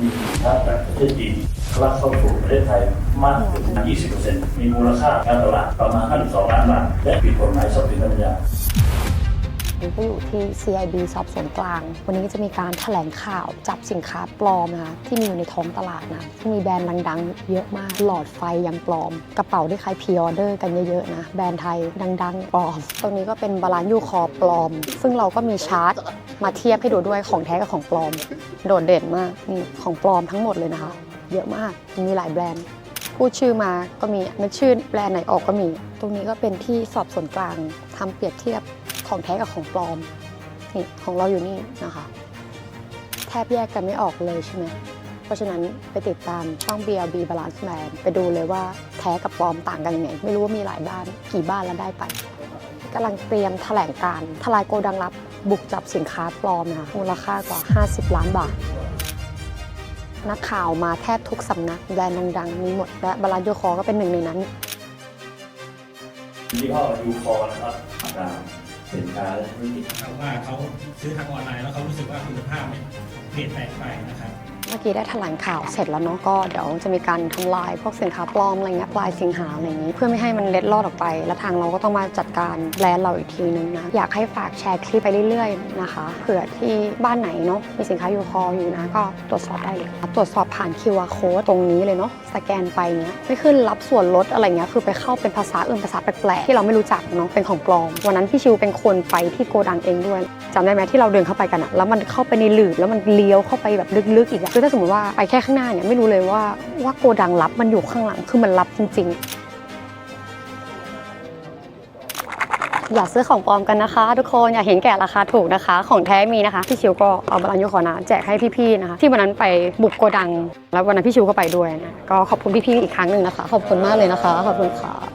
มีสินค้าจากประเทศจีนลักเข้าสู่ประเทศไทยมากถึง 20%มีมูลค่าการตลาดประมาณ 52 ล้านบาท และผิดกฎหมายทรัพย์สินทางปัญญา นี้ก็อยู่ที่ CIB สอบสวนกลาง วันนี้จะมีการแถลงข่าวจับสินค้าปลอมนะคะที่มีอยู่ในท้องตลาดนะที่มีแบรนด์ดังๆ เยอะมาก หลอดไฟยังปลอม กระเป๋าที่ใครพรีออเดอร์กันเยอะๆนะแบรนด์ไทยดัง ๆ ปลอม ตรงนี้ก็เป็นบาลานซ์ยูคอปลอม ซึ่งเราก็มีชาร์ตมาเทียบให้ดูด้วยของแท้กับของปลอม โดดเด่นมากนี่ของปลอมทั้งหมดเลยนะคะ เยอะมากมีหลายแบรนด์พูดชื่อมาก็มีนึกชื่อแบรนด์ไหนออกก็มี ตรงนี้ก็เป็นที่สอบสวนกลางทำเปรียบเทียบ ของแท้กับของปลอมนี่ของเราอยู่นี่นะคะ แทบแยกกันไม่ออกเลยใช่ไหมเพราะฉะนั้นไปติดตามช่อง BLB Balance Man ไปดูเลยว่าแท้กับปลอมต่างกันยังไง ไม่รู้ว่ามีหลายบ้านกี่บ้านแล้วได้ไปกำลังเตรียมแถลงการ์ทลายโกดังลับ บุกจับสินค้าปลอมนะคะมูลค่ากว่า 50 ล้านบาท นักข่าวมาแทบทุกสำนักแบรนด์ดังๆ มีหมด และบาลานซ์โยคอก็เป็นหนึ่งในนั้นยี่ห้อยูคอนะครับตาม สินค้าและธุรกิจ นะครับว่าเขาซื้อทางออนไลน์แล้วเขารู้สึกว่าคุณภาพเนี่ยเปลี่ยนแปลงไปนะครับ มื่อกี้ได้แถลงข่าวเสร็จแล้วเนาะก็เดี๋ยวจะมีการทำลายพวกสินค้าปลอมอะไรเงี้ยปลายสิงหาอะไรอย่างงี้ เพื่อไม่ให้มันเล็ดลอดออกไป แล้วทางเราก็ต้องมาจัดการแบรนด์เราอีกทีนึงนะอยากให้ฝากแชร์คลิปไปเรื่อยๆนะคะเผื่อที่บ้านไหนเนาะมีสินค้าอยู่คออยู่นะก็ตรวจสอบได้เลยตรวจสอบผ่าน QR code ตรงนี้เลยเนาะสแกนไปเนี้ยไม่ขึ้นรับส่วนลดอะไรเงี้ยคือไปเข้าเป็นภาษาอื่นภาษาแปลกๆที่เราไม่รู้จักเนาะเป็นของปลอม วันนั้นพี่ชิวเป็นคนไปที่โกดังเองด้วยจำได้ไหมที่เราเดินเข้าไปกันอะแล้วมันเข้าไปในหลืบแล้วมันเลี้ยวเข้าไปแบบลึกๆอีกอะคือถ้าสมมติว่าไปแค่ข้างหน้าเนี่ยไม่รู้เลยว่าว่าโกดังลับมันอยู่ข้างหลังคือมันลับจริง ๆ อย่าซื้อของปลอมกันนะคะ ทุกคนอย่าเห็นแก่ราคาถูกนะคะ ของแท้มีนะคะพี่ชิวก็เอาบาลานซ์ยูคอนะแจกให้พี่ๆนะคะ ที่วันนั้นไปบุกโกดัง แล้ววันนั้นพี่ชิวก็ไปด้วยนะก็ขอบคุณพี่ๆอีกครั้งหนึ่งนะคะ ขอบคุณมากเลยนะคะขอบคุณค่ะ